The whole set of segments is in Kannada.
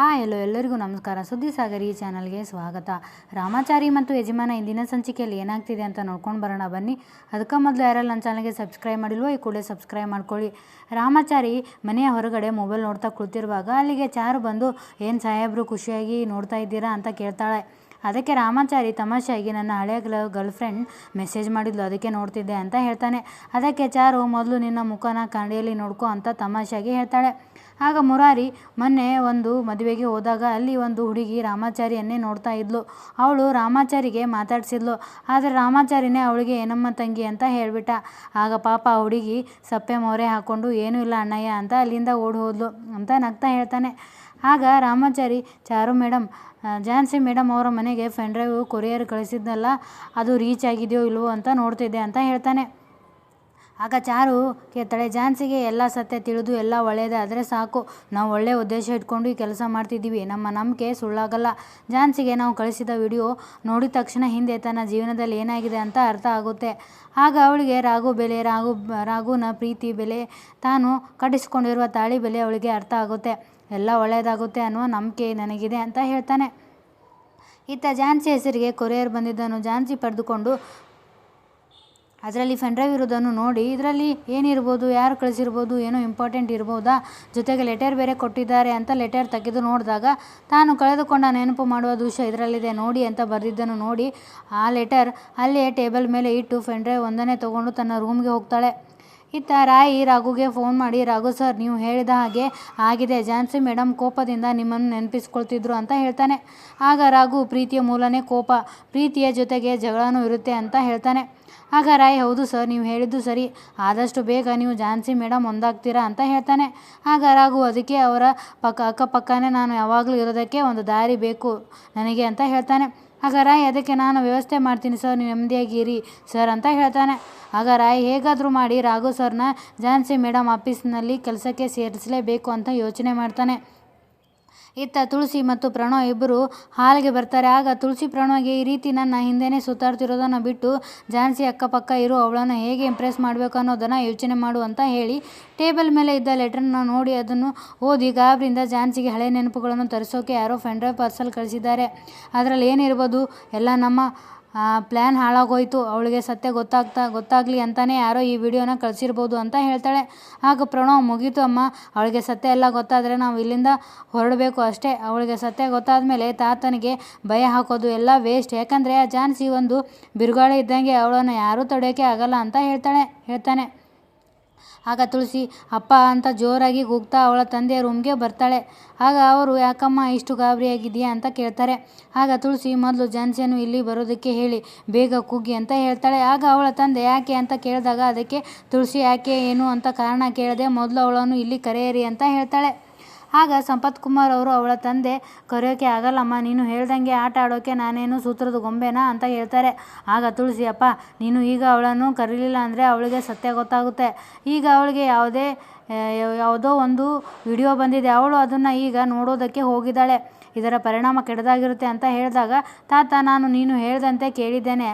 ಹಾಯ್ ಎಲ್ಲೋ ಎಲ್ಲರಿಗೂ ನಮಸ್ಕಾರ. ಸುದ್ದಿ ಸಾಗರ್ ಈ ಚಾನಲ್ಗೆ ಸ್ವಾಗತ. ರಾಮಾಚಾರಿ ಮತ್ತು ಯಜಮಾನ ಇಂದಿನ ಸಂಚಿಕೆಯಲ್ಲಿ ಏನಾಗ್ತಿದೆ ಅಂತ ನೋಡ್ಕೊಂಡು ಬರೋಣ ಬನ್ನಿ. ಅದಕ್ಕೆ ಮೊದಲು ಯಾರೆಲ್ಲ ನನ್ನ ಚಾನಲ್ಗೆ ಸಬ್ಸ್ಕ್ರೈಬ್ ಮಾಡಿಲ್ವೋ ಈ ಕೂಡಲೇ ಸಬ್ಸ್ಕ್ರೈಬ್ ಮಾಡ್ಕೊಳ್ಳಿ. ರಾಮಾಚಾರಿ ಮನೆಯ ಹೊರಗಡೆ ಮೊಬೈಲ್ ನೋಡ್ತಾ ಕುಳಿತಿರುವಾಗ ಅಲ್ಲಿಗೆ ಚಾರು ಬಂದು, ಏನು ಸಾಹೇಬರು ಖುಷಿಯಾಗಿ ನೋಡ್ತಾ ಇದ್ದೀರಾ? ಅಂತ ಕೇಳ್ತಾಳೆ. ಅದಕ್ಕೆ ರಾಮಾಚಾರಿ ತಮಾಷೆಯಾಗಿ ನನ್ನ ಹಳೆಯ ಗರ್ಲ್ ಫ್ರೆಂಡ್ ಮೆಸೇಜ್ ಮಾಡಿದ್ಲು. ಅದಕ್ಕೆ ನೋಡ್ತಿದ್ದೆ ಅಂತ ಹೇಳ್ತಾನೆ. ಅದಕ್ಕೆ ಚಾರು, ಮೊದಲು ನಿನ್ನ ಮುಖನ ಕಂಡಿಯಲ್ಲಿ ನೋಡ್ಕೊ ಅಂತ ತಮಾಷೆಯಾಗಿ ಹೇಳ್ತಾಳೆ. ಆಗ ಮುರಾರಿ ಮೊನ್ನೆ ಒಂದು ಮದುವೆಗೆ ಹೋದಾಗ ಅಲ್ಲಿ ಒಂದು ಹುಡುಗಿ ರಾಮಾಚಾರಿಯನ್ನೇ ನೋಡ್ತಾ ಇದ್ಲು. ಅವಳು ರಾಮಾಚಾರಿಗೆ ಮಾತಾಡಿಸಿದ್ಲು. ಆದರೆ ರಾಮಾಚಾರಿನೇ ಅವಳಿಗೆ ಏನಮ್ಮ ತಂಗಿ ಅಂತ ಹೇಳಿಬಿಟ್ಟ. ಆಗ ಪಾಪ ಆ ಹುಡುಗಿ ಸಪ್ಪೆ ಮೊರೆ ಹಾಕ್ಕೊಂಡು ಏನೂ ಇಲ್ಲ ಅಣ್ಣಯ್ಯ ಅಂತ ಅಲ್ಲಿಂದ ಓಡಿ ಹೋದ್ಲು ಅಂತ ನಗ್ತಾ ಹೇಳ್ತಾನೆ. ಆಗ ರಾಮಾಚಾರಿ, ಚಾರು ಮೇಡಮ್ ಝಾನ್ಸಿ ಮೇಡಮ್ ಅವರ ಮನೆಗೆ ಫೆನ್ ಡ್ರೈವ್ ಕೊರಿಯರ್ ಕಳಿಸಿದ್ನಲ್ಲ, ಅದು ರೀಚ್ ಆಗಿದೆಯೋ ಇಲ್ವೋ ಅಂತ ನೋಡ್ತಿದ್ದೆ ಅಂತ ಹೇಳ್ತಾನೆ. ಆಗ ಚಾರು ಕೇಳ್ತಾಳೆ ಝಾನ್ಸಿಗೆ ಎಲ್ಲ ಸತ್ಯ ತಿಳಿದು ಎಲ್ಲ ಒಳ್ಳೆಯದಾದರೆ ಸಾಕು. ನಾವು ಒಳ್ಳೆಯ ಉದ್ದೇಶ ಇಟ್ಕೊಂಡು ಈ ಕೆಲಸ ಮಾಡ್ತಿದ್ದೀವಿ. ನಮ್ಮ ನಂಬಿಕೆ ಸುಳ್ಳಾಗಲ್ಲ. ಝಾನ್ಸಿಗೆ ನಾವು ಕಳಿಸಿದ ವಿಡಿಯೋ ನೋಡಿದ ತಕ್ಷಣ ಹಿಂದೆ ತನ್ನ ಜೀವನದಲ್ಲಿ ಏನಾಗಿದೆ ಅಂತ ಅರ್ಥ ಆಗುತ್ತೆ. ಆಗ ಅವಳಿಗೆ ರಾಘು ಬೆಲೆ ರಾಘು ರಾಘುನ ಪ್ರೀತಿ ಬೆಲೆ, ತಾನು ಕಟ್ಟಿಸ್ಕೊಂಡಿರುವ ತಾಳಿ ಬೆಲೆ ಅವಳಿಗೆ ಅರ್ಥ ಆಗುತ್ತೆ. ಎಲ್ಲ ಒಳ್ಳೆಯದಾಗುತ್ತೆ ಅನ್ನುವ ನಂಬಿಕೆ ನನಗಿದೆ ಅಂತ ಹೇಳ್ತಾನೆ. ಇತ್ತ ಝಾನ್ಸಿ ಹೆಸರಿಗೆ ಕೊರಿಯರ್ ಬಂದಿದ್ದನ್ನು ಝಾನ್ಸಿ ಪಡೆದುಕೊಂಡು ಅದರಲ್ಲಿ ಫೆನ್ ಡ್ರೈವ್ ಇರೋದನ್ನು ನೋಡಿ, ಇದರಲ್ಲಿ ಏನಿರ್ಬೋದು, ಯಾರು ಕಳಿಸಿರ್ಬೋದು, ಏನೋ ಇಂಪಾರ್ಟೆಂಟ್ ಇರ್ಬೋದಾ, ಜೊತೆಗೆ ಲೆಟರ್ ಬೇರೆ ಕೊಟ್ಟಿದ್ದಾರೆ ಅಂತ ಲೆಟರ್ ತೆಗೆದು ನೋಡಿದಾಗ ತಾನು ಕಳೆದುಕೊಂಡ ನೆನಪು ಮಾಡುವ ದೃಶ್ಯ ಇದರಲ್ಲಿದೆ, ನೋಡಿ ಅಂತ ಬರೆದಿದ್ದನ್ನು ನೋಡಿ ಆ ಲೆಟರ್ ಅಲ್ಲೇ ಟೇಬಲ್ ಮೇಲೆ ಇಟ್ಟು ಫೆನ್ ಡ್ರೈವ್ ಒಂದನ್ನೇ ತೊಗೊಂಡು ತನ್ನ ರೂಮ್ಗೆ ಹೋಗ್ತಾಳೆ. ಇತ್ತ ರಾಯಿ ರಾಘುಗೆ ಫೋನ್ ಮಾಡಿ, ರಾಘು ಸರ್ ನೀವು ಹೇಳಿದ ಹಾಗೆ ಆಗಿದೆ. ಝಾನ್ಸಿ ಮೇಡಮ್ ಕೋಪದಿಂದ ನಿಮ್ಮನ್ನು ನೆನಪಿಸ್ಕೊಳ್ತಿದ್ರು ಅಂತ ಹೇಳ್ತಾನೆ. ಆಗ ರಾಘು ಪ್ರೀತಿಯ ಮೂಲನೇ ಕೋಪ, ಪ್ರೀತಿಯ ಜೊತೆಗೆ ಜಗಳನೂ ಇರುತ್ತೆ ಅಂತ ಹೇಳ್ತಾನೆ. ಆಗ ರಾಯ್, ಹೌದು ಸರ್ ನೀವು ಹೇಳಿದ್ದು ಸರಿ. ಆದಷ್ಟು ಬೇಗ ನೀವು ಝಾನ್ಸಿ ಮೇಡಮ್ ಒಂದಾಗ್ತೀರಾ ಅಂತ ಹೇಳ್ತಾನೆ. ಆಗ ರಾಘು, ಅದಕ್ಕೆ ಅವರ ಪಕ್ಕ, ಅಕ್ಕಪಕ್ಕನೇ ನಾನು ಯಾವಾಗಲೂ ಇರೋದಕ್ಕೆ ಒಂದು ದಾರಿ ಬೇಕು ನನಗೆ ಅಂತ ಹೇಳ್ತಾನೆ. ಆಗ ರಾಯ್, ಅದಕ್ಕೆ ನಾನು ವ್ಯವಸ್ಥೆ ಮಾಡ್ತೀನಿ ಸರ್, ನೀವು ನೆಮ್ಮದಿಯಾಗಿರಿ ಸರ್ ಅಂತ ಹೇಳ್ತಾನೆ. ಆಗ ರಾಯ್, ಹೇಗಾದರೂ ಮಾಡಿ ರಾಘು ಸರ್ನ ಝಾನ್ಸಿ ಮೇಡಮ್ ಆಫೀಸ್ನಲ್ಲಿ ಕೆಲಸಕ್ಕೆ ಸೇರಿಸಲೇಬೇಕು ಅಂತ ಯೋಚನೆ ಮಾಡ್ತಾನೆ. ಇತ್ತ ತುಳಸಿ ಮತ್ತು ಪ್ರಣವ್ ಇಬ್ಬರು ಹಾಲಿಗೆ ಬರ್ತಾರೆ. ಆಗ ತುಳಸಿ ಪ್ರಣವ್ಗೆ ಈ ರೀತಿ ನನ್ನ ಹಿಂದೆನೇ ಸುತ್ತಾಡ್ತಿರೋದನ್ನು ಬಿಟ್ಟು ಝಾನ್ಸಿ ಅಕ್ಕಪಕ್ಕ ಇರೋ, ಅವಳನ್ನು ಹೇಗೆ ಇಂಪ್ರೆಸ್ ಮಾಡಬೇಕು ಅನ್ನೋದನ್ನು ಯೋಚನೆ ಮಾಡು ಅಂತ ಹೇಳಿ ಟೇಬಲ್ ಮೇಲೆ ಇದ್ದ ಲೆಟ್ರನ್ನ ನೋಡಿ ಅದನ್ನು ಓದಿ ಗಾಬ್ರಿಂದ ಝಾನ್ಸಿಗೆ ಹಳೆ ನೆನಪುಗಳನ್ನು ತರಿಸೋಕೆ ಯಾರೋ ಡ್ರೈವ್ ಪಾರ್ಸಲ್ ಕಳಿಸಿದ್ದಾರೆ. ಅದರಲ್ಲಿ ಏನಿರ್ಬೋದು? ಎಲ್ಲ ನಮ್ಮ ಪ್ಲ್ಯಾನ್ ಹಾಳಾಗೋಯ್ತು. ಅವಳಿಗೆ ಸತ್ಯ ಗೊತ್ತಾಗ್ತಾ, ಗೊತ್ತಾಗಲಿ ಅಂತಲೇ ಯಾರೋ ಈ ವಿಡಿಯೋನ ಕಳಿಸಿರ್ಬೋದು ಅಂತ ಹೇಳ್ತಾಳೆ. ಆಗ ಪ್ರಣವ್ ಮುಗೀತು ಅಮ್ಮ. ಅವಳಿಗೆ ಸತ್ಯ ಎಲ್ಲ ಗೊತ್ತಾದರೆ ನಾವು ಇಲ್ಲಿಂದ ಹೊರಡಬೇಕು ಅಷ್ಟೇ. ಅವಳಿಗೆ ಸತ್ಯ ಗೊತ್ತಾದ ಮೇಲೆ ತಾತನಿಗೆ ಭಯ ಹಾಕೋದು ಎಲ್ಲ ವೇಸ್ಟ್ ಯಾಕಂದರೆ ಆ ಜಾನ್ಸಿ ಒಂದು ಬಿರುಗಾಳಿ ಇದ್ದಂಗೆ ಅವಳನ್ನು ಯಾರೂ ತಡೆಯೋಕ್ಕೆ ಆಗಲ್ಲ ಅಂತ ಹೇಳ್ತಾಳೆ, ಹೇಳ್ತಾನೆ. ಆಗ ತುಳಸಿ, ಅಪ್ಪ, ಅಂತ ಜೋರಾಗಿ ಕೂಗ್ತಾ ಅವಳ ತಂದೆಯ ರೂಮ್ಗೆ ಬರ್ತಾಳೆ. ಆಗ ಅವರು, ಯಾಕಮ್ಮ, ಇಷ್ಟು ಗಾಬರಿಯಾಗಿದೆಯಾ ಅಂತ ಕೇಳ್ತಾರೆ. ಆಗ ತುಳಸಿ, ಮೊದಲು ಝಾನ್ಸಿಯನ್ನು ಇಲ್ಲಿ ಬರೋದಕ್ಕೆ ಹೇಳಿ, ಬೇಗ ಕೂಗಿ ಅಂತ ಹೇಳ್ತಾಳೆ. ಆಗ ಅವಳ ತಂದೆ, ಯಾಕೆ? ಅಂತ ಕೇಳಿದಾಗ ಅದಕ್ಕೆ, ತುಳಸಿ, ಯಾಕೆ, ಏನು? ಅಂತ ಕಾರಣ ಕೇಳದೆ, ಮೊದಲು ಅವಳನ್ನು ಇಲ್ಲಿ ಕರೆಯಿರಿ ಅಂತ ಹೇಳ್ತಾಳೆ. ಆಗ ಸಂಪತ್ ಕುಮಾರ್ ಅವರು ಅವಳ ತಂದೆ ಕರೆಯೋಕ್ಕೆ ಆಗಲ್ಲಮ್ಮ, ನೀನು ಹೇಳ್ದಂಗೆ ಆಟ ಆಡೋಕ್ಕೆ ನಾನೇನು ಸೂತ್ರದ ಗೊಂಬೆನಾ? ಅಂತ ಹೇಳ್ತಾರೆ. ಆಗ ತುಳಸಿಯಪ್ಪ, ನೀನು ಈಗ ಅವಳನ್ನು ಕರೀಲಿಲ್ಲ ಅಂದರೆ ಅವಳಿಗೆ ಸತ್ಯ ಗೊತ್ತಾಗುತ್ತೆ. ಈಗ ಅವಳಿಗೆ ಯಾವುದೇ ಯಾವುದೋ ಒಂದು ವಿಡಿಯೋ ಬಂದಿದೆ, ಅವಳು ಅದನ್ನು ಈಗ ನೋಡೋದಕ್ಕೆ ಹೋಗಿದ್ದಾಳೆ. ಇದರ ಪರಿಣಾಮ ಕೆಡದಾಗಿರುತ್ತೆ ಅಂತ ಹೇಳಿದಾಗ, ತಾತ, ನಾನು ನೀನು ಹೇಳ್ದಂತೆ ಕೇಳಿದ್ದೇನೆ.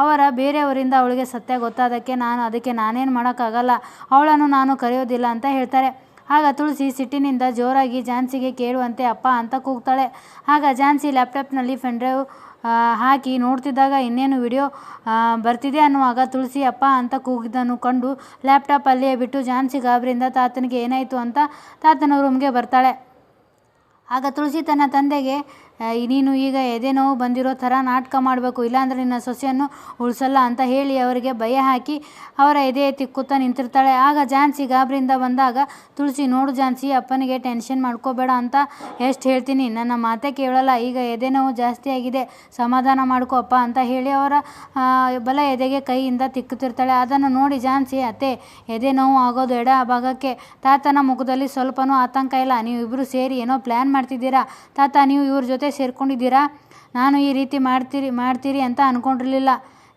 ಅವರ ಬೇರೆಯವರಿಂದ ಅವಳಿಗೆ ಸತ್ಯ ಗೊತ್ತಾದಕ್ಕೆ ನಾನು, ಅದಕ್ಕೆ ನಾನೇನು ಮಾಡೋಕ್ಕಾಗಲ್ಲ. ಅವಳನ್ನು ನಾನು ಕರೆಯೋದಿಲ್ಲ ಅಂತ ಹೇಳ್ತಾರೆ. ಆಗ ತುಳಸಿ ಸಿಟ್ಟಿನಿಂದ ಜೋರಾಗಿ ಝಾನ್ಸಿಗೆ ಕೇಳುವಂತೆ ಅಪ್ಪ ಅಂತ ಕೂಗ್ತಾಳೆ. ಆಗ ಝಾನ್ಸಿ ಲ್ಯಾಪ್ಟಾಪ್ನಲ್ಲಿ ಪೆನ್ ಡ್ರೈವ್ ಹಾಕಿ ನೋಡ್ತಿದ್ದಾಗ ಇನ್ನೇನು ವಿಡಿಯೋ ಬರ್ತಿದೆ ಅನ್ನುವಾಗ ತುಳಸಿ ಅಪ್ಪ ಅಂತ ಕೂಗಿದ್ದನ್ನು ಕಂಡು ಲ್ಯಾಪ್ಟಾಪ್ ಅಲ್ಲಿಯೇ ಬಿಟ್ಟು ಝಾನ್ಸಿ ಗಾಬರಿಯಿಂದ ತಾತನಿಗೆ ಏನಾಯಿತು ಅಂತ ತಾತನ ರೂಮ್ಗೆ ಬರ್ತಾಳೆ. ಆಗ ತುಳಸಿ ತನ್ನ ತಂದೆಗೆ ನೀನು ಈಗ ಎದೆ ನೋವು ಬಂದಿರೋ ಥರ ನಾಟಕ ಮಾಡಬೇಕು, ಇಲ್ಲಾಂದರೆ ನಿನ್ನ ಸೊಸೆಯನ್ನು ಉಳಿಸಲ್ಲ ಅಂತ ಹೇಳಿ ಅವರಿಗೆ ಭಯ ಹಾಕಿ ಅವರ ಎದೆ ತಿಕ್ಕುತ್ತಾ ನಿಂತಿರ್ತಾಳೆ. ಆಗ ಝಾನ್ಸಿ ಗಾಬ್ರಿಂದ ಬಂದಾಗ, ತುಳಸಿ ನೋಡು ಝಾನ್ಸಿ ಅಪ್ಪನಿಗೆ ಟೆನ್ಷನ್ ಮಾಡ್ಕೋಬೇಡ ಅಂತ ಎಷ್ಟು ಹೇಳ್ತೀನಿ, ನನ್ನ ಮಾತೇ ಕೇಳಲ್ಲ, ಈಗ ಎದೆ ನೋವು ಜಾಸ್ತಿ ಆಗಿದೆ, ಸಮಾಧಾನ ಮಾಡ್ಕೋ ಅಪ್ಪ ಅಂತ ಹೇಳಿ ಅವರ ಬಲ ಎದೆಗೆ ಕೈಯಿಂದ ತಿಕ್ಕುತ್ತಿರ್ತಾಳೆ. ಅದನ್ನು ನೋಡಿ ಝಾನ್ಸಿ ಅತ್ತೆ, ಎದೆ ನೋವು ಆಗೋದು ಎಡ ಭಾಗಕ್ಕೆ. ತಾತನ ಮುಖದಲ್ಲಿ ಸ್ವಲ್ಪನೂ ಆತಂಕ ಇಲ್ಲ ನೀವು ಇಬ್ಬರು ಸೇರಿ ಏನೋ ಪ್ಲ್ಯಾನ್ ಮಾಡ್ತಿದ್ದೀರಾ. ತಾತ, ನೀವು ಇವ್ರ ಜೊತೆ ಸೇರ್ಕೊಂಡಿದ್ದೀರಾ? ನಾನು ಈ ರೀತಿ ಮಾಡ್ತೀರಿ ಮಾಡ್ತೀರಿ ಅಂತ ಅಂದ್ಕೊಂಡಿರಲಿಲ್ಲ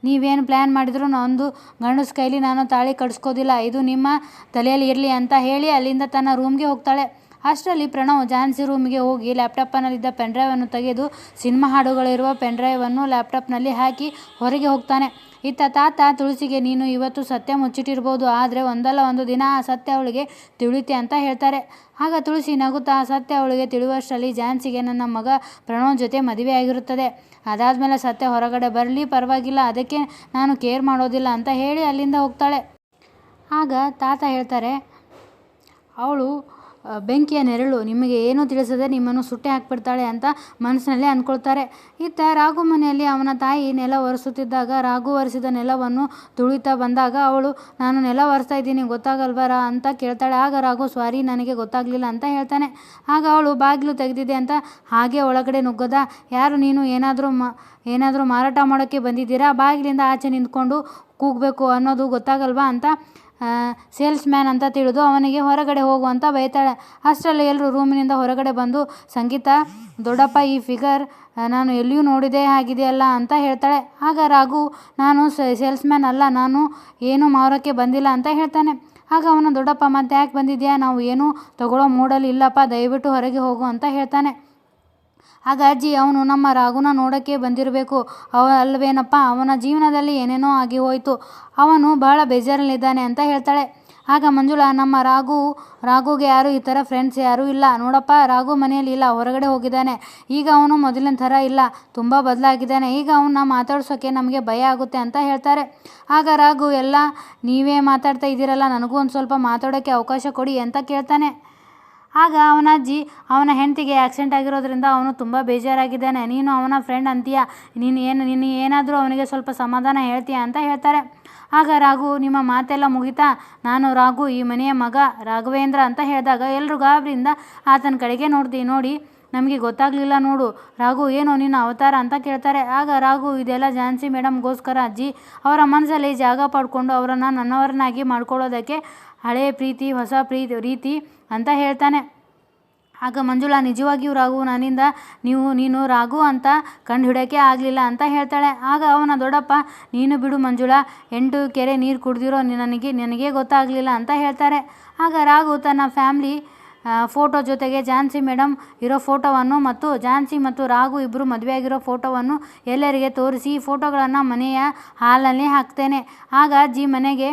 ನೀವೇನು ಪ್ಲ್ಯಾನ್ ಮಾಡಿದ್ರು ನಾನೊಂದು ಗಂಡಸ ಕೈಲಿ ನಾನು ತಾಳಿ ಕಟ್ಸ್ಕೋದಿಲ್ಲ. ಇದು ನಿಮ್ಮ ತಲೆಯಲ್ಲಿ ಇರಲಿ ಅಂತ ಹೇಳಿ ಅಲ್ಲಿಂದ ತನ್ನ ರೂಮ್ಗೆ ಹೋಗ್ತಾಳೆ. ಅಷ್ಟರಲ್ಲಿ ಪ್ರಣವ್ ಝಾನ್ಸಿ ರೂಮಿಗೆ ಹೋಗಿ ಲ್ಯಾಪ್ಟಾಪ್ನಲ್ಲಿದ್ದ ಪೆನ್ಡ್ರೈವನ್ನು ತೆಗೆದು ಸಿನಿಮಾ ಹಾಡುಗಳಿರುವ ಪೆನ್ಡ್ರೈವನ್ನು ಲ್ಯಾಪ್ಟಾಪ್ನಲ್ಲಿ ಹಾಕಿ ಹೊರಗೆ ಹೋಗ್ತಾನೆ. ಇತ್ತ ತಾತ ತುಳಸಿಗೆ, ನೀನು ಇವತ್ತು ಸತ್ಯ ಮುಚ್ಚಿಟ್ಟಿರ್ಬೋದು, ಆದರೆ ಒಂದಲ್ಲ ಒಂದು ದಿನ ಆ ಸತ್ಯ ಅವಳಿಗೆ ತಿಳಿಯುತ್ತೆ ಅಂತ ಹೇಳ್ತಾರೆ. ಆಗ ತುಳಸಿ ನಗುತ್ತಾ ಆ ಸತ್ಯ ಅವಳಿಗೆ ತಿಳಿಯುವಷ್ಟರಲ್ಲಿ ಝಾನ್ಸಿಗೆ ನನ್ನ ಮಗ ಪ್ರಣವ್ ಜೊತೆ ಮದುವೆ ಆಗಿರುತ್ತದೆ ಅದಾದಮೇಲೆ ಸತ್ಯ ಹೊರಗಡೆ ಬರಲಿ, ಪರವಾಗಿಲ್ಲ, ಅದಕ್ಕೆ ನಾನು ಕೇರ್ ಮಾಡೋದಿಲ್ಲ ಅಂತ ಹೇಳಿ ಅಲ್ಲಿಂದ ಹೋಗ್ತಾಳೆ. ಆಗ ತಾತ ಹೇಳ್ತಾರೆ, ಅವಳು ಬೆಂಕಿಯ ನೆರಳು ನಿಮಗೆ ಏನೂ ತಿಳಿಸದೆ ನಿಮ್ಮನ್ನು ಸುಟ್ಟೆ ಹಾಕ್ಬಿಡ್ತಾಳೆ ಅಂತ ಮನಸ್ಸಿನಲ್ಲಿ ಅಂದ್ಕೊಳ್ತಾರೆ. ಇತ್ತ ರಾಘು ಮನೆಯಲ್ಲಿ ಅವನ ತಾಯಿ ನೆಲ ಒರೆಸುತ್ತಿದ್ದಾಗ ರಾಘು ಒರೆಸಿದ ನೆಲವನ್ನು ತುಳಿತಾ ಬಂದಾಗ ಅವಳು, ನಾನು ನೆಲ ಒರೆಸ್ತಾ ಇದ್ದೀನಿ, ಗೊತ್ತಾಗಲ್ವರಾ? ಅಂತ ಕೇಳ್ತಾಳೆ. ಆಗ ರಾಘು, ಸ್ವಾರಿ, ನನಗೆ ಗೊತ್ತಾಗಲಿಲ್ಲ ಅಂತ ಹೇಳ್ತಾನೆ. ಆಗ ಅವಳು, ಬಾಗಿಲು ತೆಗೆದಿದೆ ಅಂತ ಹಾಗೆ ಒಳಗಡೆ ನುಗ್ಗದ, ಯಾರು ನೀನು ಏನಾದರೂ ಮಾ, ಏನಾದರೂ ಮಾರಾಟ ಮಾಡೋಕ್ಕೆ ಬಂದಿದ್ದೀರಾ? ಬಾಗಿಲಿಂದ ಆಚೆ ನಿಂತ್ಕೊಂಡು ಕೂಗಬೇಕು ಅನ್ನೋದು ಗೊತ್ತಾಗಲ್ವಾ? ಅಂತ ಸೇಲ್ಸ್ ಮ್ಯಾನ್ ಅಂತ ತಿಳಿದು ಅವನಿಗೆ ಹೊರಗಡೆ ಹೋಗುವಂತ ಬೈತಾಳೆ. ಅಷ್ಟರಲ್ಲಿ ಎಲ್ಲರೂ ರೂಮಿನಿಂದ ಹೊರಗಡೆ ಬಂದು, ಸಂಗೀತ, ದೊಡ್ಡಪ್ಪ ಈ ಫಿಗರ್ ನಾನು ಎಲ್ಲಿಯೂ ನೋಡಿದೆ ಆಗಿದೆಯಲ್ಲ ಅಂತ ಹೇಳ್ತಾಳೆ. ಆಗ ರಾಘು, ನಾನು ಸೇಲ್ಸ್ ಮ್ಯಾನ್ ಅಲ್ಲ, ನಾನು ಏನೂ ಮಾರೋಕ್ಕೆ ಬಂದಿಲ್ಲ ಅಂತ ಹೇಳ್ತಾನೆ. ಆಗ ಅವನು, ದೊಡ್ಡಪ್ಪ, ಮತ್ತೆ ಯಾಕೆ ಬಂದಿದ್ಯಾ? ನಾವು ಏನೂ ತಗೊಳ್ಳೋ ಮೂಡಲ್ಲಿ ಇಲ್ಲಪ್ಪ, ದಯವಿಟ್ಟು ಹೊರಗೆ ಹೋಗು ಅಂತ ಹೇಳ್ತಾನೆ. ಆಗ ಅಜ್ಜಿ ಅವನು ನಮ್ಮ ರಾಘುನ ನೋಡೋಕ್ಕೆ ಬಂದಿರಬೇಕು. ಅವ ಅಲ್ವೇನಪ್ಪ, ಅವನ ಜೀವನದಲ್ಲಿ ಏನೇನೋ ಆಗಿ ಹೋಯಿತು. ಅವನು ಬಹಳ ಬೇಜಾರಲ್ಲಿದ್ದಾನೆ ಅಂತ ಹೇಳ್ತಾಳೆ. ಆಗ ಮಂಜುಳಾ, ನಮ್ಮ ರಾಘು ರಾಘುಗೆ ಯಾರು ಈ ಥರ ಫ್ರೆಂಡ್ಸ್ ಯಾರೂ ಇಲ್ಲ. ನೋಡಪ್ಪ ರಾಘು ಮನೆಯಲ್ಲಿ ಇಲ್ಲ, ಹೊರಗಡೆ ಹೋಗಿದ್ದಾನೆ. ಈಗ ಅವನು ಮೊದಲಿನ ಥರ ಇಲ್ಲ, ತುಂಬ ಬದಲಾಗಿದ್ದಾನೆ. ಈಗ ಅವನ್ನ ಮಾತಾಡ್ಸೋಕ್ಕೆ ನಮಗೆ ಭಯ ಆಗುತ್ತೆ ಅಂತ ಹೇಳ್ತಾರೆ. ಆಗ ರಾಘು ಎಲ್ಲ ನೀವೇ ಮಾತಾಡ್ತಾ ಇದ್ದೀರಲ್ಲ, ನನಗೂ ಒಂದು ಸ್ವಲ್ಪ ಮಾತಾಡೋಕ್ಕೆ ಅವಕಾಶ ಕೊಡಿ ಅಂತ ಕೇಳ್ತಾನೆ. ಆಗ ಅವನ ಅಜ್ಜಿ ಅವನ ಹೆಂಡತಿಗೆ ಆಕ್ಸಿಡೆಂಟ್ ಆಗಿರೋದ್ರಿಂದ ಅವನು ತುಂಬ ಬೇಜಾರಾಗಿದ್ದಾನೆ. ನೀನು ಅವನ ಫ್ರೆಂಡ್ ಅಂತೀಯ? ನೀನು ಏನು, ನೀನು ಏನಾದರೂ ಅವನಿಗೆ ಸ್ವಲ್ಪ ಸಮಾಧಾನ ಹೇಳ್ತೀಯ ಅಂತ ಹೇಳ್ತಾರೆ. ಆಗ ರಾಘು, ನಿಮ್ಮ ಮಾತೆಲ್ಲ ಮುಗಿತಾ? ನಾನು ರಾಘು, ಈ ಮನೆಯ ಮಗ ರಾಘವೇಂದ್ರ ಅಂತ ಹೇಳಿದಾಗ ಎಲ್ಲರೂ ಗಾಬರಿಯಿಂದ ಆತನ ಕಡೆಗೆ ನೋಡ್ತೀವಿ ನೋಡಿ ನಮಗೆ ಗೊತ್ತಾಗಲಿಲ್ಲ ನೋಡು. ರಾಘು, ಏನು ನಿನ್ನ ಅವತಾರ ಅಂತ ಕೇಳ್ತಾರೆ. ಆಗ ರಾಘು, ಇದೆಲ್ಲ ಝಾನ್ಸಿ ಮೇಡಮ್ಗೋಸ್ಕರ ಅಜ್ಜಿ, ಅವರ ಮನಸ್ಸಲ್ಲಿ ಜಾಗ ಪಡ್ಕೊಂಡು ಅವರನ್ನು ನನ್ನವರನ್ನಾಗಿ ಮಾಡ್ಕೊಳ್ಳೋದಕ್ಕೆ ಹಳೆಯ ಪ್ರೀತಿ, ಹೊಸ ಪ್ರೀತಿ, ರೀತಿ ಅಂತ ಹೇಳ್ತಾನೆ. ಆಗ ಮಂಜುಳಾ, ನಿಜವಾಗಿಯೂ ರಾಘು, ನನ್ನಿಂದ ನೀವು, ನೀನು ರಾಘು ಅಂತ ಕಂಡು ಹಿಡಿಯೋಕ್ಕೆ ಆಗಲಿಲ್ಲ ಅಂತ ಹೇಳ್ತಾಳೆ. ಆಗ ಅವನ ದೊಡ್ಡಪ್ಪ, ನೀನು ಬಿಡು ಮಂಜುಳಾ, ಎಂಟು ಕೆರೆ ನೀರು ಕುಡಿದಿರೋ ನನಗೆ ನನಗೆ ಗೊತ್ತಾಗಲಿಲ್ಲ ಅಂತ ಹೇಳ್ತಾರೆ. ಆಗ ರಾಘು ತನ್ನ ಫ್ಯಾಮ್ಲಿ ಫೋಟೋ ಜೊತೆಗೆ ಝಾನ್ಸಿ ಮೇಡಮ್ ಇರೋ ಫೋಟೋವನ್ನು ಮತ್ತು ಝಾನ್ಸಿ ಮತ್ತು ರಾಘು ಇಬ್ಬರು ಮದುವೆಯಾಗಿರೋ ಫೋಟೋವನ್ನು ಎಲ್ಲರಿಗೆ ತೋರಿಸಿ ಈ ಫೋಟೋಗಳನ್ನು ಮನೆಯ ಹಾಲಲ್ಲಿ ಹಾಕ್ತೇನೆ. ಆಗ ಅಜ್ಜಿ ಮನೆಗೆ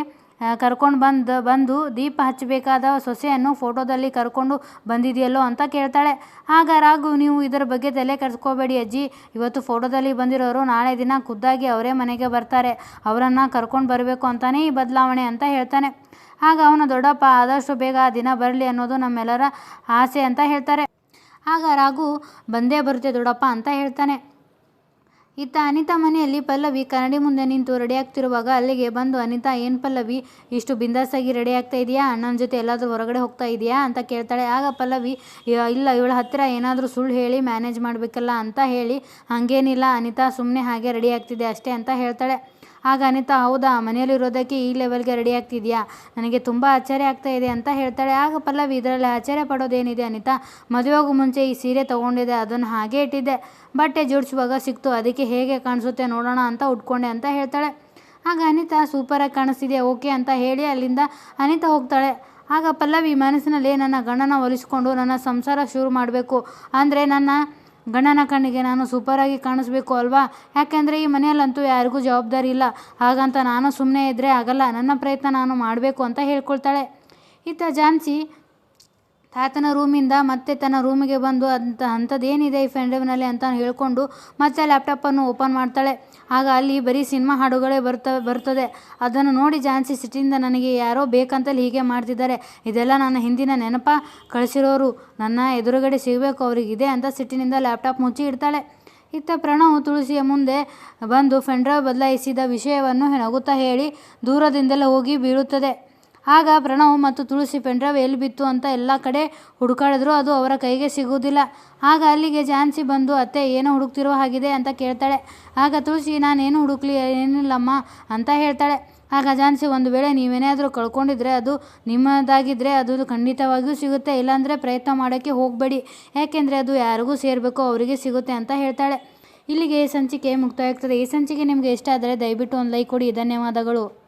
ಕರ್ಕೊಂಡು ಬಂದು ಬಂದು ದೀಪ ಹಚ್ಚಬೇಕಾದ ಸೊಸೆಯನ್ನು ಫೋಟೋದಲ್ಲಿ ಕರ್ಕೊಂಡು ಬಂದಿದೆಯಲ್ಲೋ ಅಂತ ಕೇಳ್ತಾಳೆ. ಆಗ ರಾಘು, ನೀವು ಇದರ ಬಗ್ಗೆ ತಲೆ ಕರೆಸ್ಕೋಬೇಡಿ ಅಜ್ಜಿ. ಇವತ್ತು ಫೋಟೋದಲ್ಲಿ ಬಂದಿರೋರು ನಾಳೆ ದಿನ ಖುದ್ದಾಗಿ ಅವರೇ ಮನೆಗೆ ಬರ್ತಾರೆ. ಅವರನ್ನು ಕರ್ಕೊಂಡು ಬರಬೇಕು ಅಂತಲೇ ಈ ಬದಲಾವಣೆ ಅಂತ ಹೇಳ್ತಾನೆ. ಆಗ ಅವನ, ದೊಡ್ಡಪ್ಪ, ಆದಷ್ಟು ಬೇಗ ಆ ದಿನ ಬರಲಿ ಅನ್ನೋದು ನಮ್ಮೆಲ್ಲರ ಆಸೆ ಅಂತ ಹೇಳ್ತಾರೆ. ಆಗ ರಾಘು, ಬಂದೇ ಬರುತ್ತೆ ದೊಡ್ಡಪ್ಪ ಅಂತ ಹೇಳ್ತಾನೆ. ಇತ್ತ ಅನಿತಾ ಮನೆಯಲ್ಲಿ ಪಲ್ಲವಿ ಕನ್ನಡಿ ಮುಂದೆ ನಿಂತು ರೆಡಿ ಆಗ್ತಿರುವಾಗ ಅಲ್ಲಿಗೆ ಬಂದು, ಅನಿತಾ, ಏನು ಪಲ್ಲವಿ? ಇಷ್ಟು ಬಿಂದಾಸಾಗಿ ರೆಡಿ ಆಗ್ತಾ ಇದೆಯಾ? ಅಣ್ಣನ ಜೊತೆ ಎಲ್ಲಾದರೂ ಹೊರಗಡೆ ಹೋಗ್ತಾ ಇದೆಯಾ? ಅಂತ ಕೇಳ್ತಾಳೆ. ಆಗ ಪಲ್ಲವಿ, "ಯ- ಇಲ್ಲ, ಇವಳ ಹತ್ತಿರ ಏನಾದರೂ ಸುಳ್ಳು ಹೇಳಿ, ಮ್ಯಾನೇಜ್ ಮಾಡಬೇಕಲ್ಲ ಅಂತ ಹೇಳಿ, ಹಾಗೇನಿಲ್ಲ, ಅನಿತಾ ಸುಮ್ಮನೆ ಹಾಗೆ ರೆಡಿ ಆಗ್ತಿದೆ ಅಷ್ಟೇ ಅಂತ ಹೇಳ್ತಾಳೆ. ಆಗ ಅನಿತಾ, ಹೌದಾ ಮನೆಯಲ್ಲಿರೋದಕ್ಕೆ ಈ ಲೆವೆಲ್ಗೆ ರೆಡಿ ಆಗ್ತಿದೆಯಾ? ನನಗೆ ತುಂಬ ಆಶ್ಚರ್ಯ ಆಗ್ತಾ ಇದೆ ಅಂತ ಹೇಳ್ತಾಳೆ. ಆಗ ಪಲ್ಲವಿ ಇದರಲ್ಲಿ ಆಶ್ಚರ್ಯ ಪಡೋದೇನಿದೆ ಅನಿತಾ? ಮದುವೆಗೂ ಮುಂಚೆ ಈ ಸೀರೆ ತೊಗೊಂಡಿದ್ದೆ, ಅದನ್ನು ಹಾಗೆ ಇಟ್ಟಿದ್ದೆ. ಬಟ್ಟೆ ಜೋಡಿಸುವಾಗ ಸಿಕ್ತು, ಅದಕ್ಕೆ ಹೇಗೆ ಕಾಣಿಸುತ್ತೆ ನೋಡೋಣ ಅಂತ ಉಟ್ಕೊಂಡೆ ಅಂತ ಹೇಳ್ತಾಳೆ. ಆಗ ಅನಿತಾ ಸೂಪರಾಗಿ ಕಾಣಿಸ್ತಿದೆ ಓಕೆ ಅಂತ ಹೇಳಿ ಅಲ್ಲಿಂದ ಅನಿತಾ ಹೋಗ್ತಾಳೆ. ಆಗ ಪಲ್ಲವಿ ಮನಸ್ಸಿನಲ್ಲಿ, ನನ್ನ ಗಂಡನ ಒಲಿಸ್ಕೊಂಡು ನನ್ನ ಸಂಸಾರ ಶುರು ಮಾಡಬೇಕು. ಅಂದರೆ ನನ್ನ ಗಂಡನ ಕಣ್ಣಿಗೆ ನಾನು ಸೂಪರಾಗಿ ಕಾಣಿಸ್ಬೇಕು ಅಲ್ವಾ? ಯಾಕೆಂದರೆ ಈ ಮನೆಯಲ್ಲಂತೂ ಯಾರಿಗೂ ಜವಾಬ್ದಾರಿ ಇಲ್ಲ. ಹಾಗಂತ ನಾನು ಸುಮ್ಮನೆ ಇದ್ದರೆ ಆಗಲ್ಲ. ನನ್ನ ಪ್ರಯತ್ನ ನಾನು ಮಾಡಬೇಕು ಅಂತ ಹೇಳ್ಕೊಳ್ತಾಳೆ. ಇತ್ತ ಝಾನ್ಸಿ ತಾತನ ರೂಮಿಂದ ಮತ್ತೆ ತನ್ನ ರೂಮಿಗೆ ಬಂದು ಅಂತ ಅಂಥದ್ದೇನಿದೆ ಈ ಫೆಂಡ್ರೈವ್ನಲ್ಲಿ ಅಂತ ಹೇಳ್ಕೊಂಡು ಮತ್ತೆ ಲ್ಯಾಪ್ಟಾಪನ್ನು ಓಪನ್ ಮಾಡ್ತಾಳೆ. ಆಗ ಅಲ್ಲಿ ಬರೀ ಸಿನಿಮಾ ಹಾಡುಗಳೇ ಬರ್ತ, ಬರ್ತದೆ. ಅದನ್ನು ನೋಡಿ ಜಾನ್ಸಿ ಸಿಟಿಯಿಂದ ನನಗೆ ಯಾರೋ ಬೇಕಂತಲ್ಲಿ ಹೀಗೆ ಮಾಡ್ತಿದ್ದಾರೆ. ಇದೆಲ್ಲ ನನ್ನ ಹಿಂದಿನ ನೆನಪ. ಕಳಿಸಿರೋರು ನನ್ನ ಎದುರುಗಡೆ ಸಿಗಬೇಕು ಅವರಿಗಿದೆ ಅಂತ ಸಿಟಿನಿಂದ ಲ್ಯಾಪ್ಟಾಪ್ ಮುಚ್ಚಿ ಇಡ್ತಾಳೆ. ಇತ್ತ ಪ್ರಣವ್ ತುಳಸಿಯ ಮುಂದೆ ಬಂದು ಫೆಂಡ್ರೈವ್ ಬದಲಾಯಿಸಿದ ವಿಷಯವನ್ನು ನಗುತ್ತಾ ಹೇಳಿ ದೂರದಿಂದಲೇ ಹೋಗಿ ಬೀಳುತ್ತದೆ. ಆಗ ಪ್ರಣವ್ ಮತ್ತು ತುಳಸಿ ಪೆನ್ಡ್ರೈವ್ ಎಲ್ಲಿ ಬಿತ್ತು ಅಂತ ಎಲ್ಲ ಕಡೆ ಹುಡುಕಾಡಿದ್ರು. ಅದು ಅವರ ಕೈಗೆ ಸಿಗುವುದಿಲ್ಲ. ಆಗ ಅಲ್ಲಿಗೆ ಝಾನ್ಸಿ ಬಂದು, ಅತ್ತೆ, ಏನೋ ಹುಡುಕ್ತಿರೋ ಹಾಗಿದೆ ಅಂತ ಕೇಳ್ತಾಳೆ. ಆಗ ತುಳಸಿ ನಾನೇನು ಹುಡುಕ್ಲಿ, ಏನಿಲ್ಲಮ್ಮ ಅಂತ ಹೇಳ್ತಾಳೆ. ಆಗ ಝಾನ್ಸಿ, ಒಂದು ವೇಳೆ ನೀವೇನಾದರೂ ಕಳ್ಕೊಂಡಿದ್ರೆ ಅದು ನಿಮ್ಮದಾಗಿದ್ದರೆ ಅದು ಖಂಡಿತವಾಗಿಯೂ ಸಿಗುತ್ತೆ. ಇಲ್ಲಾಂದರೆ ಪ್ರಯತ್ನ ಮಾಡೋಕ್ಕೆ ಹೋಗಬೇಡಿ. ಯಾಕೆಂದರೆ ಅದು ಯಾರಿಗೂ ಸೇರಬೇಕು, ಅವರಿಗೆ ಸಿಗುತ್ತೆ ಅಂತ ಹೇಳ್ತಾಳೆ. ಇಲ್ಲಿಗೆ ಈ ಸಂಚಿಕೆ ಮುಕ್ತಾಯ ಆಗ್ತದೆ ಈ ಸಂಚಿಕೆ ನಿಮಗೆ ಇಷ್ಟ ಆದರೆ ದಯವಿಟ್ಟು ಒಂದು ಲೈಕ್ ಕೊಡಿ. ಧನ್ಯವಾದಗಳು.